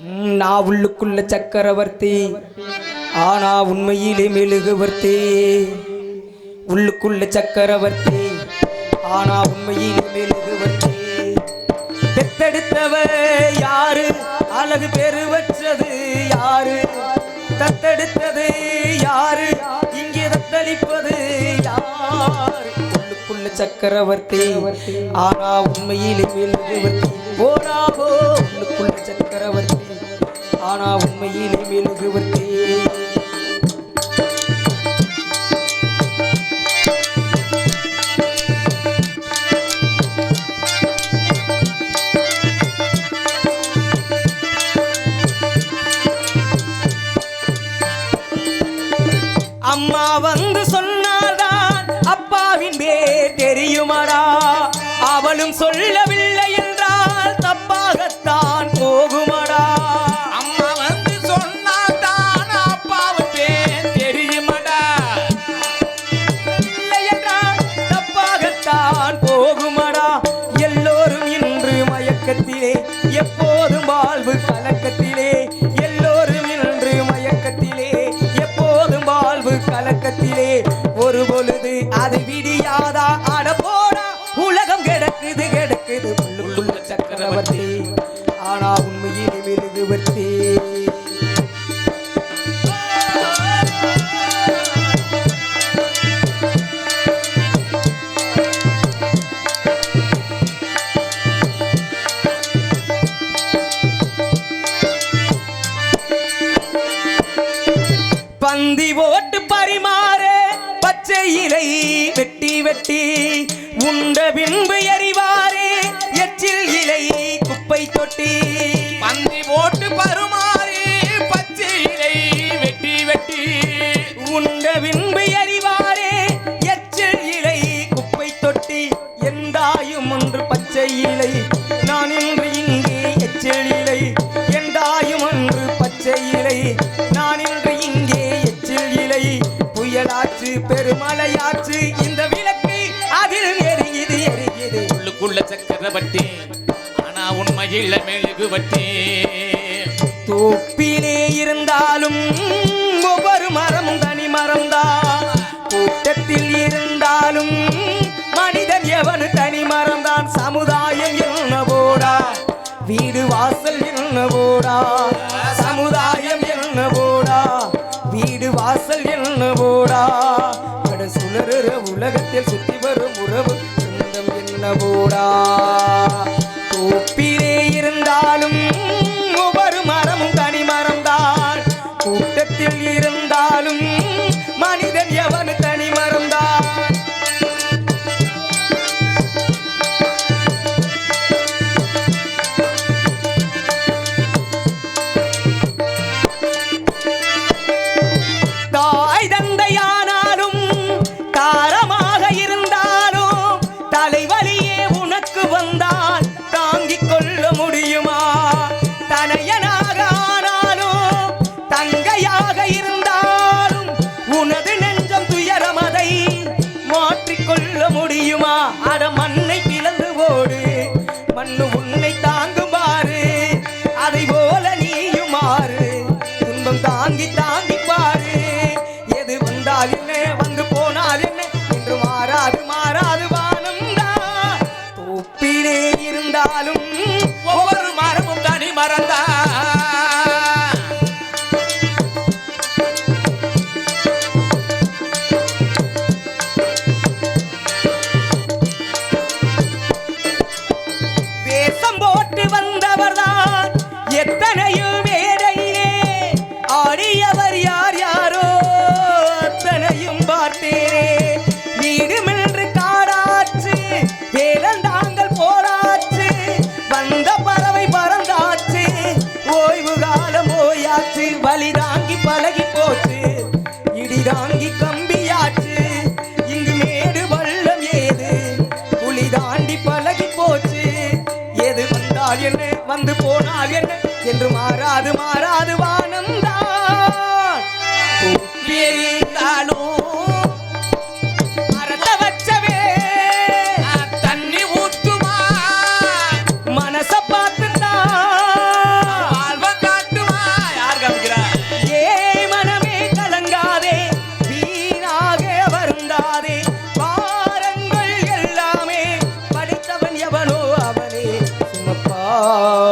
நான் உள்ளுக்குள்ள சக்கரவர்த்தி. ஆனா உண்மையிலே மெழுகுவர்த்தி. உள்ளுக்குள்ள சக்கரவர்த்தி. ஆனா உண்மையிலே மெழுகுவர்த்தி. பெத்தெடுத்தவ யாரு? அழகு பெருவற்றது யாரு? தத்தெடுத்தது யாரு? இங்கே தத்தளிப்பது யாரு? உள்ளுக்குள்ள சக்கரவர்த்தி. ஆனா உண்மையிலே மெழுகுவர்த்தி. போடாபோ உள்ளுக்குள்ள சக்கரவர்த்தி. ஆனா உண்மையிலே மெழுகுவர்த்தி மயக்கத்திலே எப்போதும் வாழ்வு கலக்கத்திலே எல்லோரும் இன்று மயக்கத்திலே எப்போதும் வாழ்வு கலக்கத்திலே. ஒரு பொழுது அது விடியாதா? பந்தி ஓட்டு பரிமாற பச்சை இலை வெட்டி வெட்டி உண்ட பின்பு எறிவாரே எச்சில் இலை குப்பை தொட்டி. பந்தி ஓட்டு பருமாறி பச்சை இலை வெட்டி வெட்டி உண்ட பின்பு எறிவாரே எச்சில் இலை குப்பை தொட்டி. எந்தாயும் ஒன்று பச்சை இலை நான் இன்று இங்கே எச்சில் இலை. எந்தாயும் ஒன்று பச்சை இலை உள்ளுக்குள்ள ஆனா உண்மையில் மெழுகுவர்த்தி தோப்பிலே இருந்தாலும் ஒவ்வொரு மரமும் தனி மரம்தான். கூட்டத்தில் இருந்தாலும் மனிதன் எவனு தனி மரம்தான். சமுதாயம் என்ன போடா வீடு வாசல் என்ன போடா என்ன முடியுமா? அட மண்ணை வந்து போனால் என்ன? என்று மாறாது மாறாது வானம் தான். Oh.